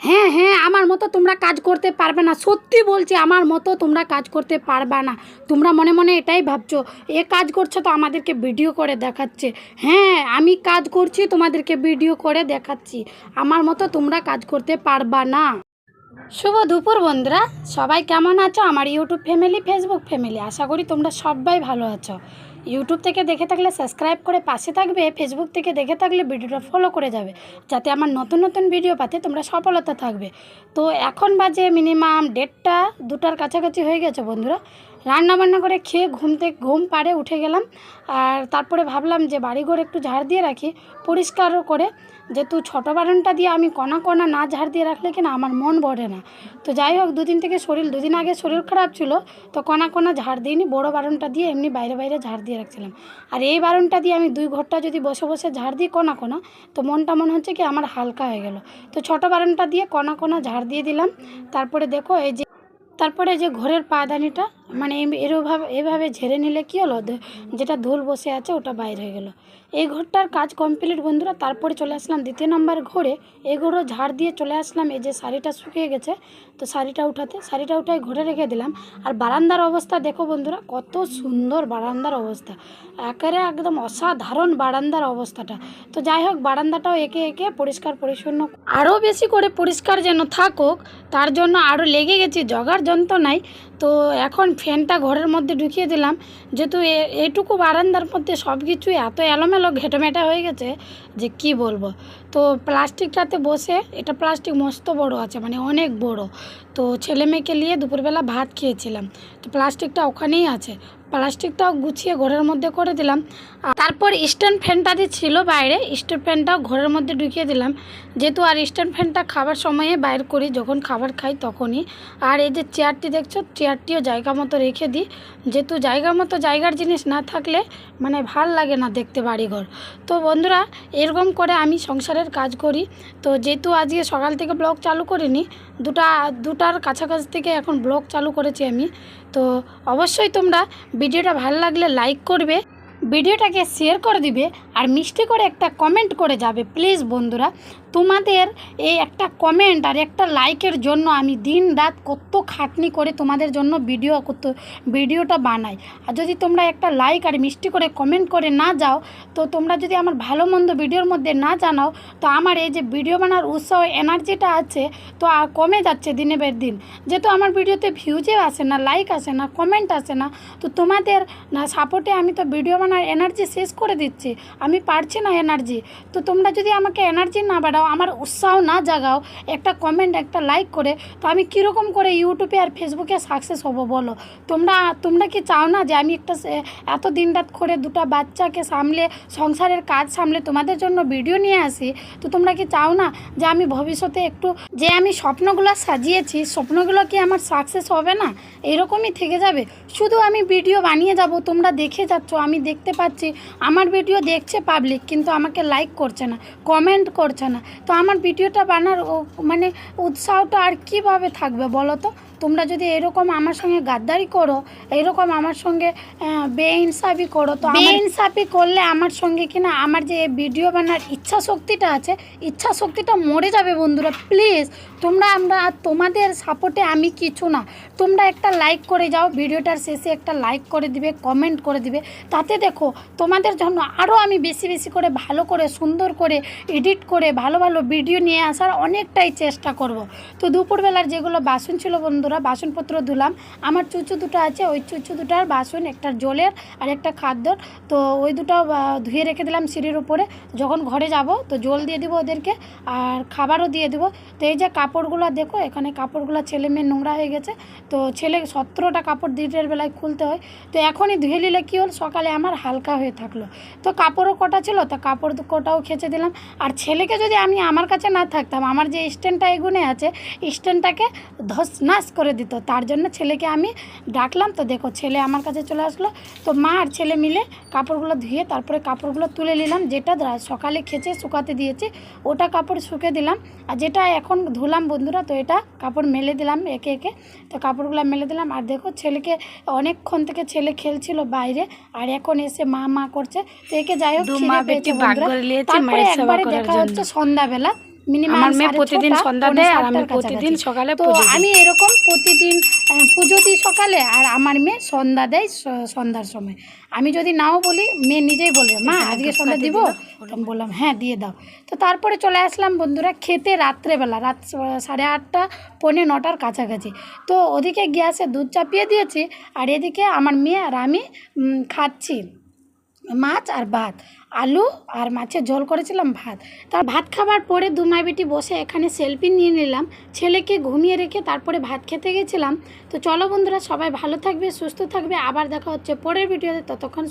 হ্যাঁ হ্যাঁ আমার মতো তোমরা কাজ করতে পারবে না। সত্যি বলছি, আমার মতো তোমরা কাজ করতে পারবে না। তোমরা মনে মনে এটাই ভাবছ, এ কাজ করছ তো আমাদেরকে ভিডিও করে দেখাচ্ছে। হ্যাঁ আমি কাজ করছি, তোমাদেরকে ভিডিও করে দেখাচ্ছি। আমার মতো তোমরা কাজ করতে পারবা না। শুভ দুপুর বন্ধুরা। সবাই কেমন আছো? আমার ইউটিউব ফ্যামিলি ফেসবুক ফ্যামিলি। আশা করি তোমরা সবাই ভালো আছো। ইউটিউব থেকে দেখে থাকলে সাবস্ক্রাইব করে পাশে থাকবে। ফেসবুক থেকে দেখে থাকলে ভিডিওটা ফলো করে যাবে। যাতে আমার নতুন নতুন ভিডিও পাতে তোমরা সফলতা থাকবে। তো এখন বাজে মিনিমাম দেড়টা, দুটার কাছাকাছি হয়ে গেছে বন্ধুরা। রান্না বান্না করে খেয়ে ঘুম থেকে, ঘুম পাড়ে উঠে গেলাম। আর তারপরে ভাবলাম যে বাড়িঘর একটু ঝাড় দিয়ে রাখি, পরিষ্কারও করে। যেহেতু ছোটো বারণটা দিয়ে আমি কণা কণা না ঝাড় দিয়ে রাখলে কিনা আমার মন ভরে না। তো যাই হোক, দুদিন থেকে শরীর, দুদিন আগে শরীর খারাপ ছিল, তো কণা কণা ঝাড় দিইনি, বড়ো বারণটা দিয়ে এমনি বাইরে বাইরে ঝাড় দিয়ে রাখছিলাম। আর এই বারণটা দিয়ে আমি দুই ঘরটা যদি বসে বসে ঝাড় দিই কণা কণা তো মনটা মনে হচ্ছে কি আমার হালকা হয়ে গেল। তো ছোটো বারণটা দিয়ে কণা কণা ঝাড় দিয়ে দিলাম। তারপরে দেখো এই যে, তারপরে যে ঘরের পাদানিটা মানে এরভাবে, এভাবে ঝেড়ে নিলে কী হলো? যেটা ধুল বসে আছে, ওটা বাইরে হয়ে গেল। এই ঘরটার কাজ কমপ্লিট বন্ধুরা। তারপরে চলে আসলাম দ্বিতীয় নম্বর ঘরে। এই ঘরও ঝাড় দিয়ে চলে আসলাম। এই যে শাড়িটা শুকিয়ে গেছে, তো শাড়িটা উঠাতে। শাড়িটা উঠাই ঘরে রেখে দিলাম। আর বারান্দার অবস্থা দেখো, বন্ধুরা, কত সুন্দর বারান্দার অবস্থা। একেবারে একদম অসাধারণ বারান্দার অবস্থাটা। তো যাই হোক, বারান্দাটাও একে একে পরিষ্কার, পরিচ্ছন্ন। আরও বেশি করে পরিষ্কার যেন থাকুক, তার জন্য আরও লেগে গেছি। জগার যন্ত্রণায় তো এখন ফ্যানটা ঘরের মধ্যে ঢুকিয়ে দিলাম। যেহেতু এটুকু বারান্দার মধ্যে সব কিছুই এত এলোমেলো ঘেটোমেটা হয়ে গেছে যে কি বলব। তো প্লাস্টিকটাতে বসে, এটা প্লাস্টিক মস্ত বড় আছে মানে অনেক বড়। তো ছেলে মেয়েকে নিয়ে দুপুরবেলা ভাত খেয়েছিলাম। তো প্লাস্টিকটা ওখানেই আছে। প্লাস্টিকটাও গুছিয়ে ঘরের মধ্যে করে দিলাম। আর তারপর স্ট্যান্ড ফ্যানটা যে ছিল বাইরে স্ট্যান্ড ফ্যানটাও ঘরের মধ্যে ঢুকিয়ে দিলাম। যেহেতু আর স্ট্যান্ড ফ্যানটা খাবার সময়ে বাইর করি, যখন খাবার খাই তখনই। আর এই যে চেয়ারটি দেখছ চেয়ারটিও জায়গা মতো রেখে দিই। যেহেতু জায়গা মতো জায়গার জিনিস না থাকলে মানে ভালো লাগে না দেখতে বাড়িঘর। তো বন্ধুরা, এরকম করে আমি সংসারের কাজ করি। তো যেহেতু আজকে সকাল থেকে ব্লগ চালু করিনি দুটা, দুটার কাছাকাছি থেকে এখন ব্লগ চালু করেছি আমি। তো অবশ্যই তোমরা ভিডিওটা ভালো লাগলে লাইক করবে। ভিডিওটাকে শেয়ার করে দিবে আর মিষ্টি করে একটা কমেন্ট করে যাবে। প্লিজ বন্ধুরা, তোমাদের এই একটা কমেন্ট আর একটা লাইকের জন্য আমি দিন রাত কত খাটনি করে তোমাদের জন্য ভিডিও কত, ভিডিওটা বানাই। আর যদি তোমরা একটা লাইক আর মিষ্টি করে কমেন্ট করে না যাও, তো তোমরা যদি আমার ভালো মন্দ ভিডিওর মধ্যে না জানাও, তো আমার এই যে ভিডিও বানার উৎসাহ এনার্জিটা আছে, তো কমে যাচ্ছে দিনে বের দিন। যেহেতু আমার ভিডিওতে ভিউজে আসে না লাইক আসে না কমেন্ট আসে না, তো তোমাদের না সাপোর্টে আমি তো ভিডিও বানার এনার্জি শেষ করে দিচ্ছে। আমি পারছি না এনার্জি তো তোমরা যদি আমাকে এনার্জি না বাড়াও, আমার উৎসাহ না জাগাও, একটা কমেন্ট একটা লাইক করে, তো আমি কীরকম করে ইউটিউবে আর ফেসবুকে সাকসেস হব বলো? তোমরা তোমরা কি চাও না যে আমি একটা এত দিন রাত করে দুটো বাচ্চাকে সামলে, সংসারের কাজ সামলে তোমাদের জন্য ভিডিও নিয়ে আসি? তো তোমরা কি চাও না যে আমি ভবিষ্যতে একটু, যে আমি স্বপ্নগুলো সাজিয়েছি, স্বপ্নগুলো কি আমার সাকসেস হবে না? এরকমই থেকে যাবে। শুধু আমি ভিডিও বানিয়ে যাব, তোমরা দেখে যাচ্ছ, আমি দেখতে পাচ্ছি। আমার ভিডিও দেখছে পাবলিক কিন্তু আমাকে লাইক করছে না কমেন্ট করছে না। তো আমার ভিডিওটা বানার মানে উৎসাহটা আর কীভাবে থাকবে বলো তো? তোমরা যদি এরকম আমার সঙ্গে গাদ্দারি করো এরকম আমার সঙ্গে বেইনসাফি করো তো বেইনসাফি? করলে আমার সঙ্গে কিনা আমার যে ভিডিও বানার ইচ্ছা শক্তিটা আছে ইচ্ছা শক্তিটা মরে যাবে বন্ধুরা প্লিজ তোমরা আমরা তোমাদের সাপোর্টে আমি কিছু না। তোমরা একটা লাইক করে যাও ভিডিওটার শেষে একটা লাইক করে দিবে কমেন্ট করে দিবে তাতে দেখো, তোমাদের জন্য আরও আমি বেশি বেশি করে ভালো করে, সুন্দর করে এডিট করে ভালো ভালো ভিডিও নিয়ে আসার অনেকটাই চেষ্টা করব। তো দুপুরবেলার যেগুলো বাসন ছিল বন্ধুরা, বাসনপত্র ধুলাম। আমার চুচু দুটো আছে, ওই চুচু দুটার বাসন, একটা জলের আর একটা খাদ্যর। তো ওই দুটো ধুয়ে রেখে দিলাম সিঁড়ির উপরে। যখন ঘরে যাব, তো জল দিয়ে দিব ওদেরকে আর খাবারও দিয়ে দেবো। তো এই যে কাপড়গুলো দেখো, এখানে কাপড়গুলো ছেলে মেয়ে নোংরা হয়ে গেছে। তো ছেলে সতেরোটা কাপড় দিনের বেলায় খুলতে হয়। তো এখনই ধুয়ে নিলে কী হল, সকালে আমার হালকা হয়ে থাকল। তো কাপড়ও কটা ছিল, তো কাপড় কটাও খেচে দিলাম। আর ছেলেকে যদি আমি আমার কাছে না থাকতাম, আমার যে স্ট্যান্ডটা এগুনে আছে, স্ট্যান্ডটাকে ধস নাশ করে দিত। তার জন্য ছেলেকে আমি ডাকলাম, তো দেখো ছেলে আমার কাছে চলে আসলো। তো মা আর ছেলে মিলে কাপড়গুলো ধুয়ে তারপরে কাপড়গুলো তুলে নিলাম, যেটা সকালে খেচে শুকাতে দিয়েছি, ওটা কাপড় শুকে দিলাম। আর যেটা এখন ধুলাম বন্ধুরা, তো এটা কাপড় মেলে দিলাম একে একে। তো কাপড়গুলো মেলে দিলাম। আর দেখো ছেলেকে অনেকক্ষণ থেকে ছেলে খেলছিল বাইরে। আর এখন এসে মা মা করছে। তো একে যাই হোক খিদে পেয়েছে বন্ধুরা। তারপরে একবারে দেখা হচ্ছে সন্ধ্যাবেলা। আমার মেয়ে প্রতিদিন সন্ধ্যা দেয় আর আমি প্রতিদিন সকালে তো আমি এরকম প্রতিদিন পুজো দিই সকালে আর আমার মেয়ে সন্ধ্যা দেয় সন্ধ্যার সময়। আমি যদি নাও বলি মেয়ে নিজেই বলবে মা আজকে সন্ধ্যা দিব? আমি বললাম হ্যাঁ দিয়ে দাও। তো তারপরে চলে আসলাম বন্ধুরা খেতে রাত্রেবেলা রাত সাড়ে আটটা পৌনে নটার কাছাকাছি। তো ওদিকে গ্যাসে দুধ চাপিয়ে দিয়েছি আর এদিকে আমার মেয়ে আর আমি খাচ্ছি মাছ আর ভাত। আলু আর মাছের ঝোল করেছিলাম ভাত। তার ভাত খাবার পরে দুমাই বেটি বসে এখানে সেলফি নিয়ে নিলাম। ছেলেকে ঘুমিয়ে রেখে তারপরে ভাত খেতে গেছিলাম। তো চলো বন্ধুরা সবাই ভালো থাকবে, সুস্থ থাকবে। আবার দেখা হচ্ছে পরের ভিডিওতে ততক্ষণ